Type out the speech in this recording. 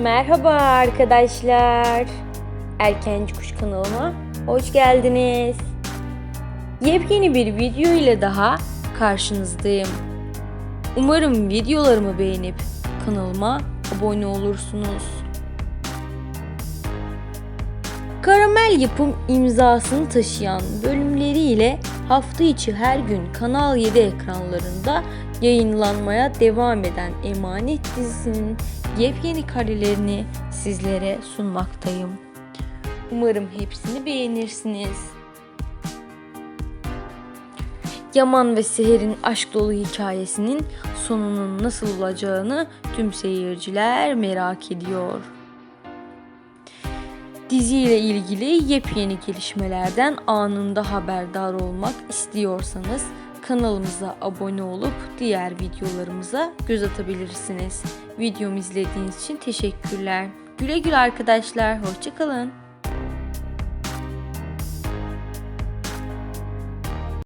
Merhaba arkadaşlar. Erkenci Kuş kanalıma hoş geldiniz. Yepyeni bir video ile daha karşınızdayım. Umarım videolarımı beğenip kanalıma abone olursunuz. Karamel yapım imzasını taşıyan bölümleriyle hafta içi her gün Kanal 7 ekranlarında yayınlanmaya devam eden Emanet dizisinin yepyeni karelerini sizlere sunmaktayım. Umarım hepsini beğenirsiniz. Yaman ve Seher'in aşk dolu hikayesinin sonunun nasıl olacağını tüm seyirciler merak ediyor. Diziyle ilgili yepyeni gelişmelerden anında haberdar olmak istiyorsanız kanalımıza abone olup diğer videolarımıza göz atabilirsiniz. Videomu izlediğiniz için teşekkürler. Güle güle arkadaşlar. Hoşçakalın.